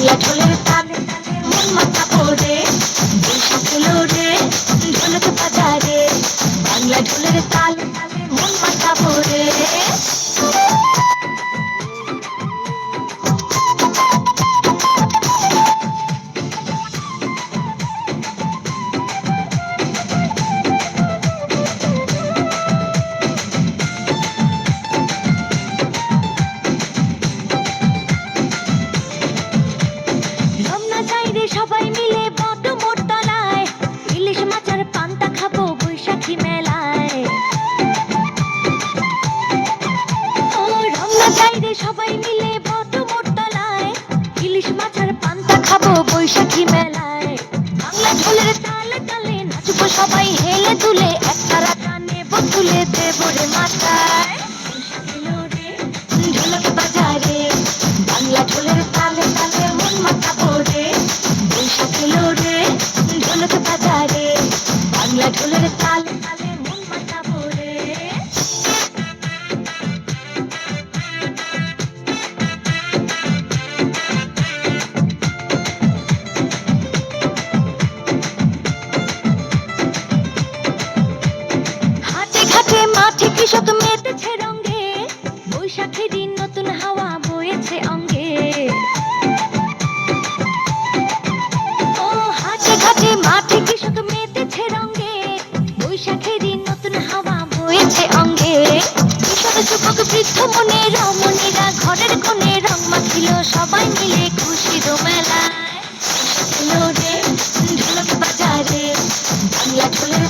miércoles Ramna সবাই মিলে বট মোট তলায় ইলিশ মাছের পান্তা খাব বৈশাখী মেলায়। বাংলা ঢোলের তালে তালে নাচবো সবাই, হেলে দুলে একটা রাখা নেব, তুলে দেবো রে মাথায়। বাজারে। বাংলা ঢোলের তালে তালে মন মাথা ভরে বৈশাখী লোরে ঢোলক বাজারে। বাংলা ঢোলের তালে তালে কৃষক মেতেছে রঙ্গে বৈশাখী দিন নতুন হাওয়া বয়েছে অঙ্গে। ও হাটে ঘাটে মাঠে কৃষক মেতেছে রঙ্গে বৈশাখী দিন নতুন হাওয়া বয়েছে অঙ্গে। কৃষক, যুবক, বৃদ্ধ মনে রমণীরা ঘরের কোণে রং মাখিল, সবাই মিলে খুশির মেলায় এলো ঢোলক বাজারে, বাংলা ঢোলের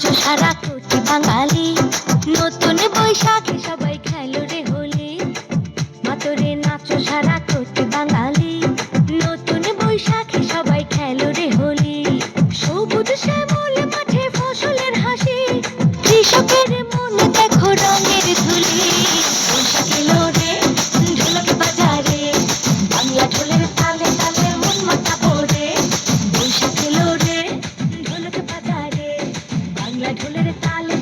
সারা কোটি বাঙালি নতুন বৈশাখে তালে